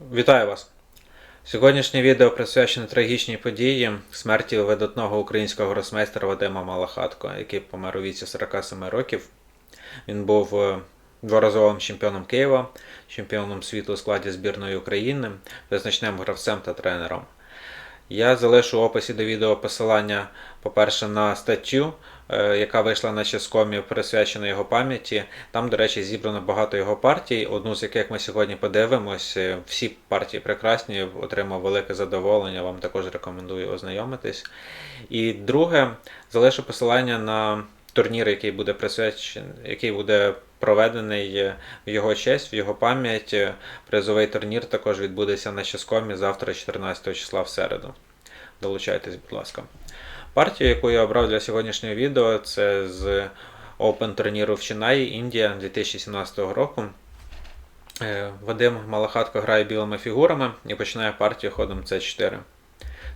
Вітаю вас! Сьогоднішнє відео присвячене трагічній події смерті видатного українського гросмейстера Вадима Малахатко, який помер у віці 47 років. Він був е, дворазовим чемпіоном Києва, чемпіоном світу у складі збірної України, визначним гравцем та тренером. Я залишу в описі до відео посилання, по-перше, на статтю, яка вийшла на Ческомі, присвячена його пам'яті. Там, до речі, зібрано багато його партій, одну з яких ми сьогодні подивимось. Е, Всі партії прекрасні, отримав велике задоволення, вам також рекомендую ознайомитись. І друге, залишу посилання на турнір, який буде присвячений, який буде проведений е, в його честь, в його пам'ять. Е, Призовий турнір також відбудеться на Ческомі завтра, 14 числа в середу. Долучайтесь, будь ласка. Партію, яку я обрав для сьогоднішнього відео, це з Open турніру в Чинаї, Індія 2017 року. Е, Вадим Малахатко грає білими фігурами і починає партію ходом С4.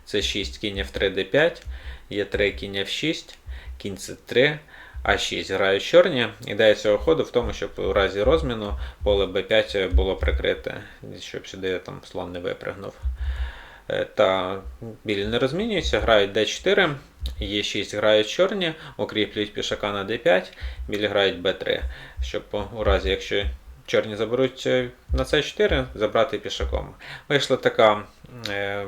С6 кінь F3 D5, Е3 кінь F6, кінь С3, А6 грають чорні. Ідея цього ходу в тому, щоб у разі розміну поле Б5 було прикрите, щоб сюди там слон не випригнув. Е, Та білі не розмінюються, грають d4, e 6 грають чорні, укріплюють пішака на d5, білі грають b3, щоб у разі, якщо чорні заберуть е, на c4, забрати пішаком. Вийшла така е,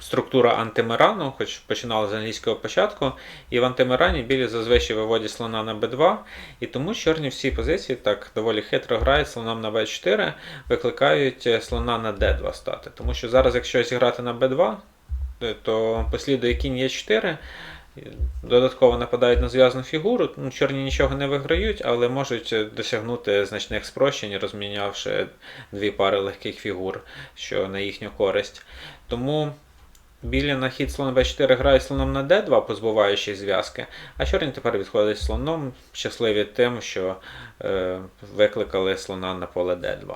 структура антимирану, хоч починали з англійського початку, і в антимирані білі зазвичай виводять слона на b2, і тому чорні всі позиції так доволі хитро грають слоном на b4, викликають е, слона на d2 стати. Тому що зараз, якщо зіграти на b2, е, то послідує кінь e4, додатково нападають на зв'язану фігуру. Ну, чорні нічого не виграють, але можуть е, досягнути значних спрощень, розмінявши дві пари легких фігур, що на їхню користь. Тому білі на хід слон b4 грають слоном на d2, позбуваючись зв'язки, а чорні тепер відходять слоном, щасливі тим, що е, викликали слона на поле d2.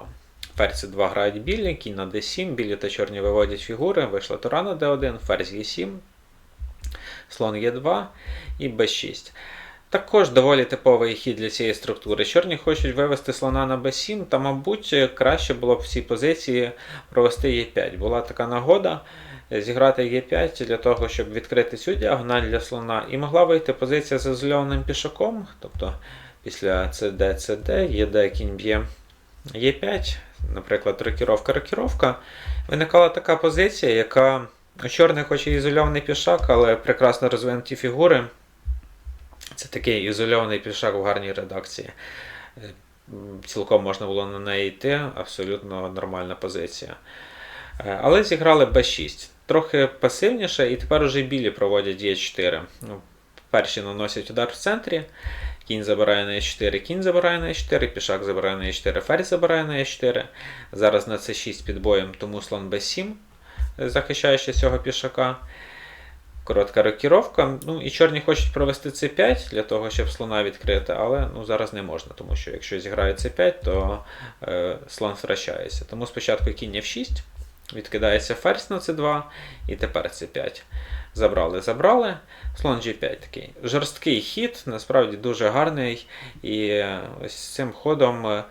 Ферзь 2 грають білі, кінь на d7, білі та чорні виводять фігури, вийшла тура на d1, ферзь e7, слон e2 і b6. Також доволі типовий хід для цієї структури. Чорні хочуть вивести слона на b7, та, мабуть, краще було б в цій позиції провести e5. Була така нагода зіграти e5 для того, щоб відкрити цю діагональ для слона. І могла вийти позиція з ізольованим пішаком, тобто після CD, CD, єд кінь б'є e5, наприклад, рокіровка, рокіровка. Виникала така позиція, яка у чорних хоч і ізольований пішак, але прекрасно розвинуті фігури. Це такий ізольований пішак в гарній редакції. Е, Цілком можна було на неї йти, абсолютно нормальна позиція. Е, Але зіграли b6. Трохи пасивніше, і тепер уже білі проводять e4. Ну, перші наносять удар в центрі. Кінь забирає на e4, кінь забирає на e4, пішак забирає на e4, ферзь забирає на e4. Зараз на c6 під боєм, тому слон b7, захищаючи цього пішака. Коротка рокіровка. Ну і чорні хочуть провести c5 для того, щоб слона відкрити, але ну, зараз не можна, тому що якщо зіграє c5, то е, слон втрачається. Тому спочатку кінь f6, відкидається ферзь на c2, і тепер c5. Забрали, забрали. Слон G5 такий. Жорсткий хід, насправді дуже гарний. І е, ось цим ходом е,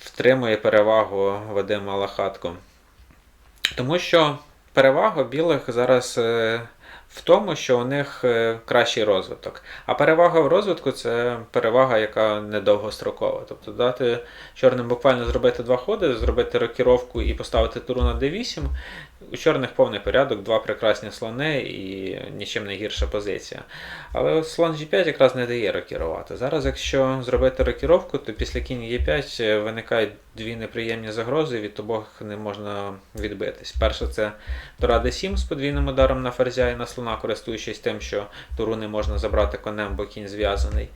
втримує перевагу Вадима Малахатко. Тому що перевага білих зараз е, в тому, що у них е, кращий розвиток. А перевага в розвитку це перевага, яка недовгострокова. Тобто дати чорним буквально зробити два ходи, зробити рокіровку і поставити туру на d8. У чорних повний порядок, два прекрасні слони і нічим не гірша позиція. Але слон G5 якраз не дає рокірувати. Зараз, якщо зробити рокіровку, то після кінь Е5 виникають дві неприємні загрози, від обох не можна відбитись. Перша це тура d7 з подвійним ударом на ферзя і на слона, користуючись тим, що туру не можна забрати конем, бо кінь зв'язаний.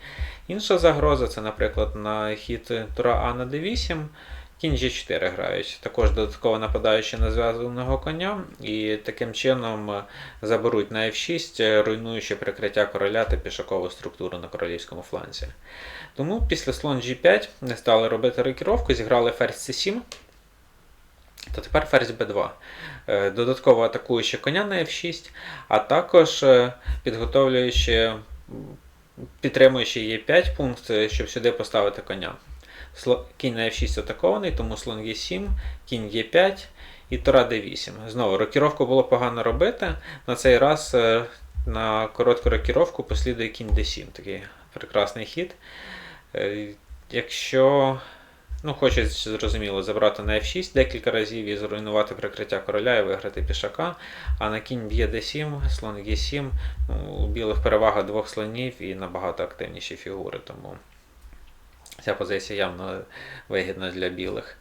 Інша загроза це, наприклад, на хід тура А на d8. Кінь G4 грають, також додатково нападаючи на зв'язаного коня, і таким чином заберуть на F6, е, руйнуючи прикриття короля та пішакову структуру на королівському фланзі. Тому після слон G5 не стали робити рокіровку, зіграли ферзь C7, то тепер ферзь B2. Е, Додатково атакуючи коня на F6, а також е, підготовлюючи, підтримуючи Е5 пункт, е, щоб сюди поставити коня. Кінь на F6 атакований, тому слон Е7, кінь Е5 і Тора Д8. Знову рокіровку було погано робити. На цей раз е, на коротку рокіровку послідує кінь D7. Такий прекрасний хід. Е, Якщо ну, хочуть, зрозуміло, забрати на F6 декілька разів і зруйнувати прикриття короля і виграти пішака, а на кінь б'є D7, слон Е7, ну, у білих перевага двох слонів і набагато активніші фігури, тому ця позиція явно вигідна для білих.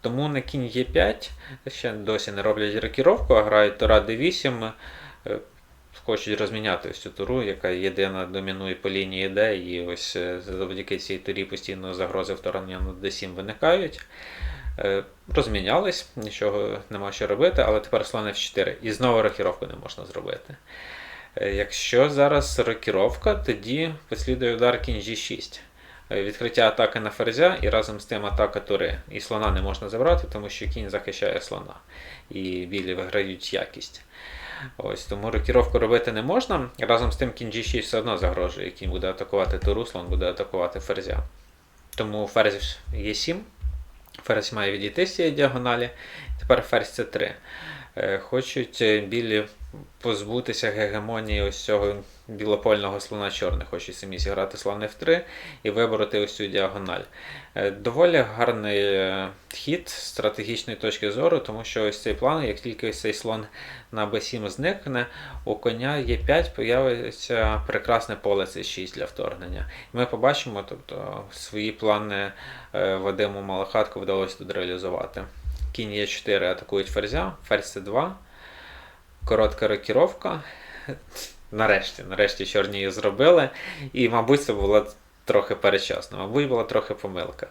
Тому на кінь Е5 ще досі не роблять рокіровку, а грають Тора D8. Хочуть розміняти ось цю туру, яка єдина домінує по лінії D, і ось е, завдяки цій турі постійно загрози вторгнення на D7 виникають. Е, Розмінялись, нічого нема що робити, але тепер слон F4. І знову рокіровку не можна зробити. Е, Якщо зараз рокіровка, тоді послідує удар кінь G6. Е, Відкриття атаки на ферзя і разом з тим атака тури. І слона не можна забрати, тому що кінь захищає слона. І білі виграють якість. Ось тому рокіровку робити не можна. Разом з тим кінь G6 все одно загрожує. Кінь буде атакувати туру, слон буде атакувати ферзя. Тому ферзь є 7. Ферзь має відійти з цієї діагоналі. Тепер ферзь С3. Е, Хочуть е, білі позбутися гегемонії ось цього білопольного слона чорних. Хочуть самі зіграти слон F3 і вибороти ось цю діагональ. Е, Доволі гарний е, хід з стратегічної точки зору, тому що ось цей план, як тільки ось цей слон на b7 зникне, у коня Е5 появиться прекрасне поле С6 для вторгнення. Ми побачимо, тобто свої плани е, Вадиму Малахатку вдалося тут реалізувати. Кінь Е4 атакують ферзя, ферзь С2, коротка рокіровка. Нарешті, нарешті чорні її зробили. І, мабуть, це було трохи перечасно. Мабуть, була трохи помилка.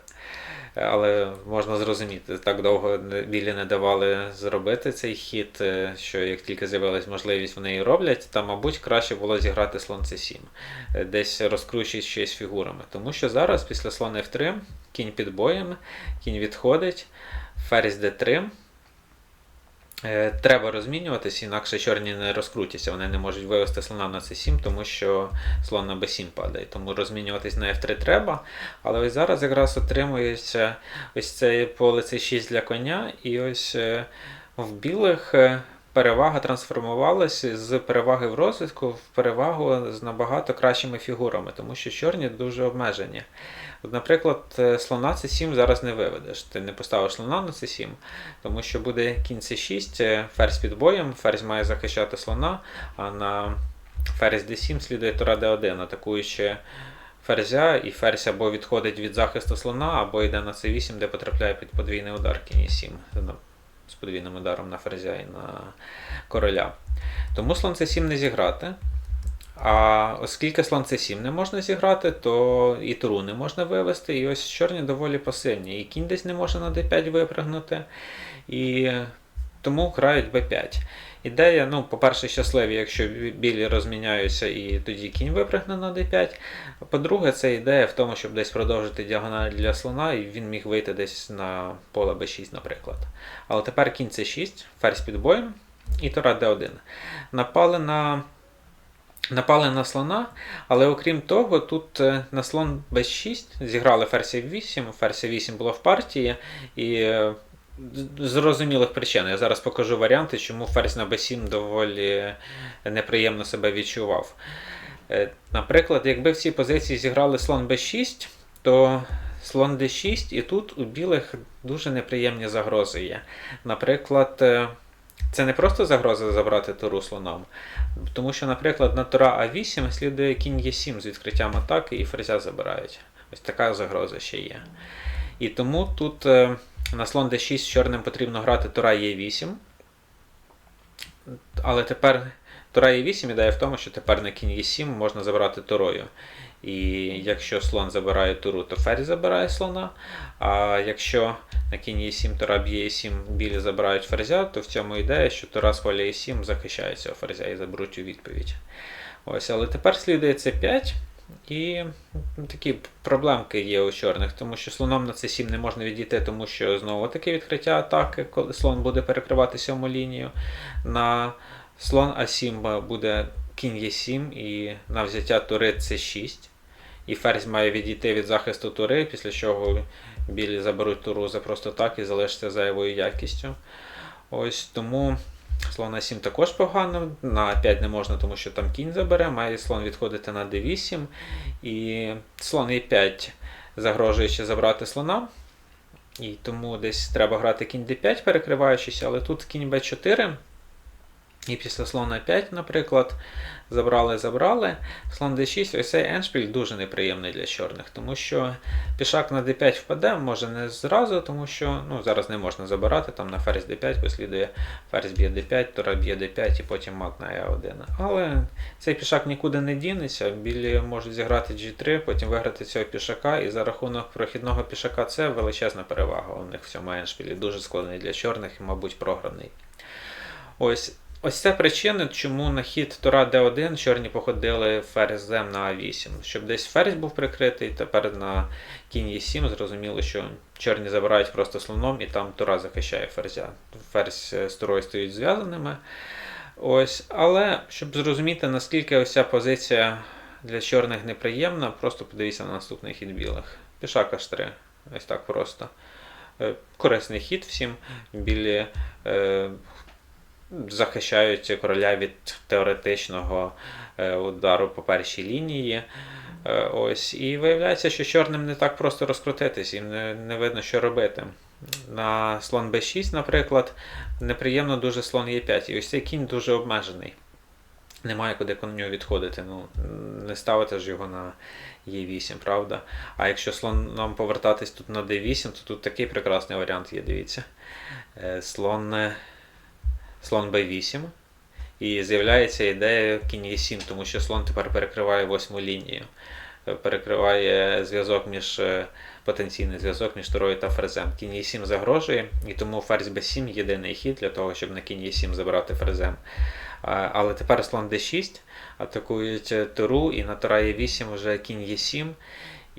Але можна зрозуміти, так довго білі не давали зробити цей хід, е, що як тільки з'явилась можливість, вони її роблять, та, мабуть, краще було зіграти слон c7, е, десь розкручуючи щось фігурами. Тому що зараз, після слон f3, кінь під боєм, кінь відходить, ферзь d3. Е, Треба розмінюватись, інакше чорні не розкрутяться. Вони не можуть вивести слона на c7, тому що слон на b7 падає. Тому розмінюватись на f3 треба. Але ось зараз якраз отримується ось це поле c6 для коня, і ось е, в білих е, перевага трансформувалася з переваги в розвитку в перевагу з набагато кращими фігурами, тому що чорні дуже обмежені. Наприклад, е, слона c7 зараз не виведеш. Ти не поставиш слона на c7, тому що буде кінь c6, е, ферзь під боєм, ферзь має захищати слона, а на ферзь d7 слідує тура d1, атакуючи ферзя, і ферзь або відходить від захисту слона, або йде на c8, де потрапляє під подвійний удар кінь e7 з подвійним ударом на ферзя і на короля. Тому слон c7 не зіграти. А оскільки слон c7 не можна зіграти, то і туру не можна вивести. І ось чорні доволі пасивні. І кінь десь не може на d5 випрыгнути. І тому грають b5. Ідея, ну, по-перше, щасливі, якщо білі розміняються і тоді кінь випрыгне на d5. По-друге, це ідея в тому, щоб десь продовжити діагональ для слона, і він міг вийти десь на поле b6, наприклад. Але тепер кінь c6, ферзь під боєм і тура d1. Напали на Напали на слона, але окрім того, тут е, на слон b6 зіграли ферзь 8, ферзь 8 було в партії, і е, з зрозумілих причин. Я зараз покажу варіанти, чому ферзь на b7 доволі неприємно себе відчував. Е, Наприклад, якби в цій позиції зіграли слон b6, то слон d6, і тут у білих дуже неприємні загрози є. Наприклад, це не просто загроза забрати туру слоном, тому що, наприклад, на тура А8 слідує кінь Е7 з відкриттям атаки і ферзя забирають. Ось така загроза ще є. І тому тут е, на слон d6 з чорним потрібно грати тура Е8. Але тепер тура Е8 ідея в тому, що тепер на кінь Е7 можна забрати турою. І якщо слон забирає туру, то ферзь забирає слона. А якщо на кінь Е7 тура б'є Е7, білі забирають ферзя, то в цьому ідея, що тура з поля Е7 захищає цього ферзя і заберуть у відповідь. Ось, але тепер слідує С5. І такі проблемки є у чорних, тому що слоном на c7 не можна відійти, тому що знову таке відкриття атаки, коли слон буде перекривати сьому лінію. На слон А7 буде кінь Е7 і на взяття тури С6. І ферзь має відійти від захисту тури, після чого білі заберуть туру за просто так і залишаться зайвою якістю. Ось тому слон на 7 також погано, на 5 не можна, тому що там кінь забере, має слон відходити на d8. І слон e5 загрожує ще забрати слона. І тому десь треба грати кінь d5, перекриваючись, але тут кінь b4. І після слона 5, наприклад, забрали, забрали. Слон d6, ось цей еншпіль дуже неприємний для чорних, тому що пішак на d5 впаде, може не зразу, тому що ну, зараз не можна забирати, там на ферзь d5 послідує ферзь б'є d5, тура б'є d5 і потім мат на e1. Але цей пішак нікуди не дінеться, білі можуть зіграти g3, потім виграти цього пішака, і за рахунок прохідного пішака це величезна перевага у них в цьому еншпілі, дуже складний для чорних і, мабуть, програний. Ось Ось це причина, чому на хід Тура D1 чорні походили ферзем на А8. Щоб десь ферзь був прикритий, тепер на кінь Е7 зрозуміло, що чорні забирають просто слоном і там Тура захищає ферзя. Ферзь з турою стають зв'язаними. Ось, Але щоб зрозуміти, наскільки ось ця позиція для чорних неприємна, просто подивіться на наступний хід білих. Пішак H3. Ось так просто. Е, корисний хід всім. Білі е, захищають короля від теоретичного е, удару по першій лінії. Е, ось. І виявляється, що чорним не так просто розкрутитись, їм не, не видно, що робити. На слон b6, наприклад, неприємно дуже слон Е5. І ось цей кінь дуже обмежений. Немає куди коню відходити. Ну, Не ставити ж його на Е8, правда? А якщо слоном повертатись тут на d8, то тут такий прекрасний варіант є, дивіться. Е, слон слон b8. І з'являється ідея кінь e7, тому що слон тепер перекриває восьму лінію. Перекриває зв'язок між потенційний зв'язок між турою та ферзем. Кінь e7 загрожує, і тому ферзь b7 єдиний хід для того, щоб на кінь e7 забрати ферзем. Але тепер слон d6 атакують туру, і на тура e8 вже кінь e7.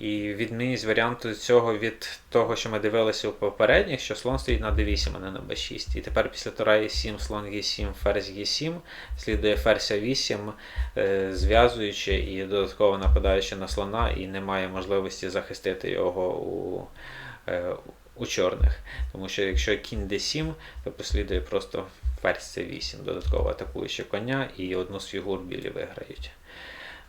І відмінність варіанту цього від того, що ми дивилися у попередніх, що слон стоїть на d8, а не на b6. І тепер після тура e7, слон e7, ферзь e7, слідує ферзь a8, е, зв'язуючи і додатково нападаючи на слона, і немає можливості захистити його у е, у чорних. Тому що якщо кінь d7, то послідує просто ферзь c8, додатково атакуючи коня, і одну з фігур білі виграють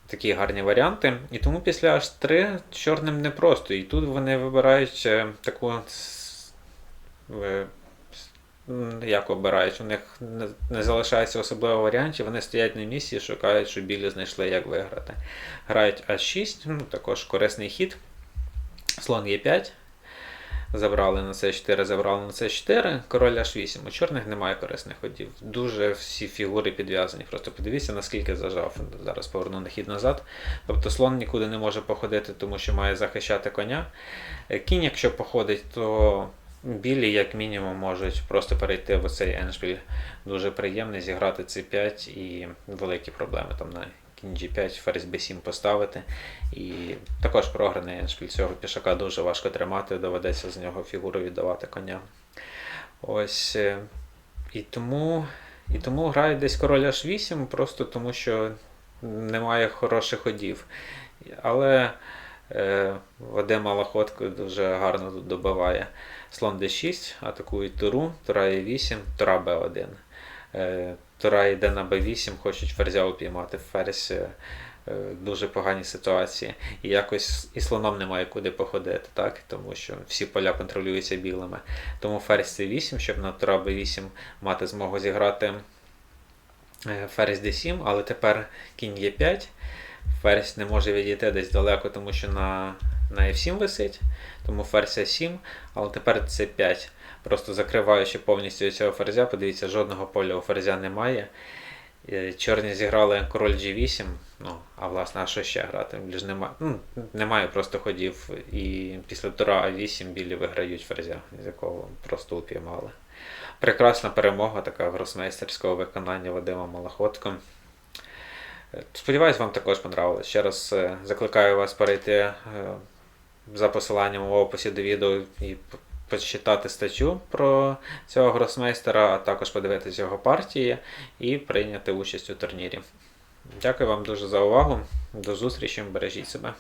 такі гарні варіанти. І тому після H3 чорним непросто. І тут вони вибирають е, таку. Як обирають, у них не залишається особливо варіантів, вони стоять на місці і шукають, що білі знайшли, як виграти. Грають А6, ну, також корисний хід. Слон Е5. Забрали на С4, забрали на С4, король H8. У чорних немає корисних ходів. Дуже всі фігури підв'язані. Просто подивіться, наскільки зажав. Зараз поверну на хід назад. Тобто слон нікуди не може походити, тому що має захищати коня. Кінь, якщо походить, то білі, як мінімум, можуть просто перейти в цей еншпіль. Дуже приємний, зіграти c5 і великі проблеми там на кінь G5, ферзь B7 поставити. І також програний цього пішака дуже важко тримати, доведеться з нього фігуру віддавати коня. Ось. Е, і тому і тому грають десь король H8, просто тому що немає хороших ходів. Але е, Вадим Малахотко дуже гарно тут добиває. Слон D6, атакують туру, тура E8, тура B1. Е, Тура йде на Б8, хочуть ферзя упіймати ферзь. Е, дуже погані ситуації. І якось і слоном немає куди походити, так? тому що всі поля контролюються білими. Тому ферзь c8, щоб на тура b8 мати змогу зіграти е, ферзь d7, але тепер кінь Е5. Ферзь не може відійти десь далеко, тому що на на F7 висить, тому ферзь А7, але тепер c5. Просто закриваючи повністю цього ферзя, подивіться, жодного поля у ферзя немає. Чорні зіграли король G8, ну, а власне, а що ще грати? Ж немає, ну, немає просто ходів. І після тура А8 білі виграють ферзя, з якого просто упіймали. Прекрасна перемога така гросмейстерського виконання Вадима Малахотко. Сподіваюсь, вам також понравилось. Ще раз е, закликаю вас перейти е, за посиланням в описі до відео і почитати статтю про цього гросмейстера, а також подивитися його партії і прийняти участь у турнірі. Дякую вам дуже за увагу. До зустрічі, бережіть себе.